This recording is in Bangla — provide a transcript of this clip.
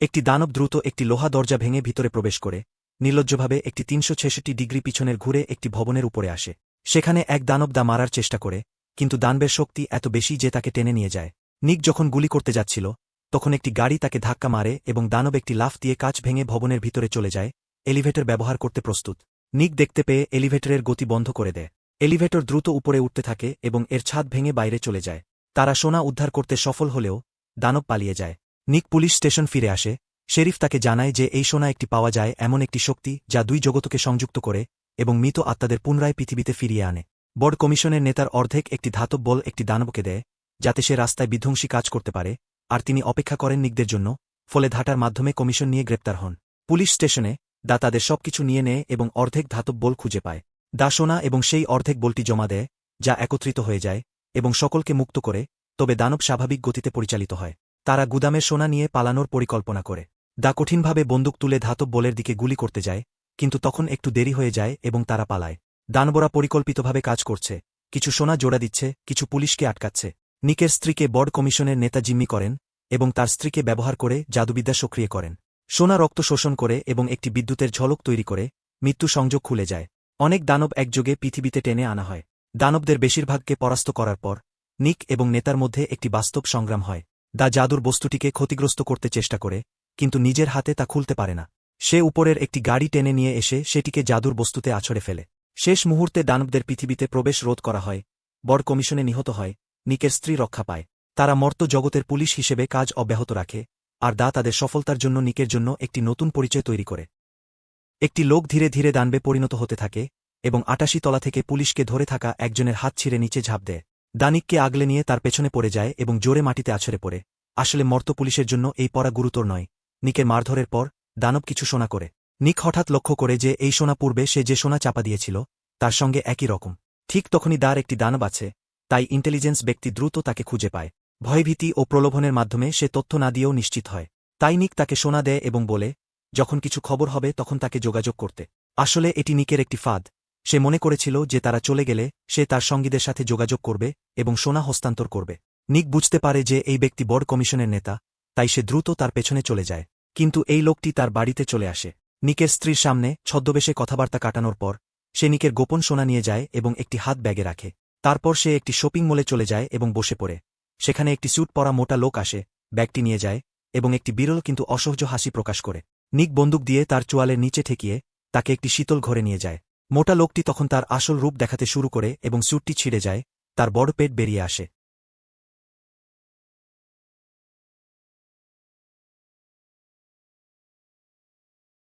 একটি দানব দ্রুত একটি লোহা দরজা ভেঙে ভিতরে প্রবেশ করে, নির্লজ্জভাবে একটি তিনশো ছেষট্টি ডিগ্রি পিছনের ঘুরে একটি ভবনের উপরে আসে। সেখানে এক দানব দা মারার চেষ্টা করে, কিন্তু দানবের শক্তি এত বেশি যে তাকে টেনে নিয়ে যায়। নিক যখন গুলি করতে যাচ্ছিল, তখন একটি গাড়ি তাকে ধাক্কা মারে এবং দানব একটি লাফ দিয়ে কাচ ভেঙে ভবনের ভিতরে চলে যায়, এলিভেটর ব্যবহার করতে প্রস্তুত। নিক দেখতে পেয়ে এলিভেটরের গতি বন্ধ করে দেয়। এলিভেটর দ্রুত উপরে উঠতে থাকে এবং এর ছাদ ভেঙে বাইরে চলে যায়। তারা সোনা উদ্ধার করতে সফল হলেও দানব পালিয়ে যায়। নিক পুলিশ স্টেশন ফিরে আসে। শেরিফ তাকে জানায় যে এই সোনা একটি পাওয়া যায় এমন একটি শক্তি যা দুই জগতকে সংযুক্ত করে এবং মৃত আত্মাদের পুনরায় পৃথিবীতে ফিরিয়ে আনে। বড় কমিশনের নেতার অর্ধেক একটি ধাতব বল একটি দানবকে দেয়, যাতে সে রাস্তায় বিধ্বংসী কাজ করতে পারে, আর তিনি অপেক্ষা করেন নিকদের জন্য, ফলে ধাটার মাধ্যমে কমিশন নিয়ে গ্রেপ্তার হন। পুলিশ স্টেশনে দা তাদের সবকিছু নিয়ে নেয় এবং অর্ধেক ধাতব বল খুঁজে পায়। দা সোনা এবং সেই অর্ধেক বলটি জমা দেয়, যা একত্রিত হয়ে যায় এবং সকলকে মুক্ত করে, তবে দানব স্বাভাবিক গতিতে পরিচালিত হয়। তারা গুদামে সোনা নিয়ে পালানোর পরিকল্পনা করে। দা কঠিনভাবে বন্দুক তুলে ধাতব বলের দিকে গুলি করতে যায়, কিন্তু তখন একটু দেরি হয়ে যায় এবং তারা পালায়। দানবরা পরিকল্পিতভাবে কাজ করছে। কিছু সোনা জোড়া দিচ্ছে, কিছু পুলিশকে আটকাচ্ছে। নিকের স্ত্রীকে বর্ড কমিশনের নেতা জিম্মি করেন এবং তার স্ত্রীকে ব্যবহার করে জাদুবিদ্যা সক্রিয় করেন। সোনা রক্ত শোষণ করে এবং একটি বিদ্যুতের ঝলক তৈরি করে মৃত্যু সংযোগ খুলে যায়। অনেক দানব একযোগে পৃথিবীতে টেনে আনা হয়। দানবদের বেশিরভাগকে পরাস্ত করার পর, নিক এবং নেতার মধ্যে একটি বাস্তব সংগ্রাম হয়। দা জাদুর বস্তুটিকে ক্ষতিগ্রস্ত করতে চেষ্টা করে, কিন্তু নিজের হাতে তা খুলতে পারে না। সে উপরের একটি গাড়ি টেনে নিয়ে এসে সেটিকে জাদুর বস্তুতে আছড়ে ফেলে। শেষ মুহূর্তে দানবদের পৃথিবীতে প্রবেশ রোধ করা হয়, বড় কমিশনে নিহত হয়, নিকের স্ত্রী রক্ষা পায়। তারা মর্ত জগতের পুলিশ হিসেবে কাজ অব্যাহত রাখে, আর দা তাদের সফলতার জন্য নিকের জন্য একটি নতুন পরিচয় তৈরি করে। একটি লোক ধীরে ধীরে দানবে পরিণত হতে থাকে, এবং আটাশি তলা থেকে পুলিশকে ধরে থাকা একজনের হাত ছিঁড়ে নিচে ঝাঁপ দেয়। দানিককে আগলে নিয়ে তার পেছনে পড়ে যায় এবং জোরে মাটিতে আছড়ে পড়ে। আসলে মর্ত পুলিশের জন্য এই পড়া গুরুতর নয়। নিকের মারধরের পর দানব কিছু সোনা করে। নিক হঠাৎ লক্ষ্য করে যে এই সোনা পূর্বে সে যে সোনা চাপা দিয়েছিল, তার সঙ্গে একই রকম। ঠিক তখনই দার একটি দানব আছে, তাই ইন্টেলিজেন্স ব্যক্তি দ্রুত তাকে খুঁজে পায়। ভয়ভীতি ও প্রলোভনের মাধ্যমে সে তথ্য না দিয়েও নিশ্চিত হয়। তাই নিক তাকে সোনা দেয় এবং বলে, যখন কিছু খবর হবে তখন তাকে যোগাযোগ করতে। আসলে এটি নিকের একটি ফাঁদ। সে মনে করেছিল যে তারা চলে গেলে সে তার সঙ্গীদের সাথে যোগাযোগ করবে এবং সোনা হস্তান্তর করবে। নিক বুঝতে পারে যে এই ব্যক্তি বড় কমিশনের নেতা, তাই সে দ্রুত তার পেছনে চলে যায়। কিন্তু এই লোকটি তার বাড়িতে চলে আসে। নিকের স্ত্রীর সামনে ছদ্মবেশে কথাবার্তা কাটানোর পর, সে নিকের গোপন সোনা নিয়ে যায় এবং একটি হাত ব্যাগে রাখে। তারপর সে একটি শপিং মলে চলে যায় এবং বসে পড়ে। সেখানে একটি স্যুট পরা মোটা লোক আসে, ব্যাগটি নিয়ে যায় এবং একটি বিরল কিন্তু অসহ্য হাসি প্রকাশ করে। নিক বন্দুক দিয়ে তার চোয়ালের নিচে ঠেকিয়ে তাকে একটি শীতল ঘরে নিয়ে যায়। মোটা লোকটি তখন তার আসল রূপ দেখাতে শুরু করে এবং স্যুটটি ছিঁড়ে যায়, তার বড় পেট বেরিয়ে আসে।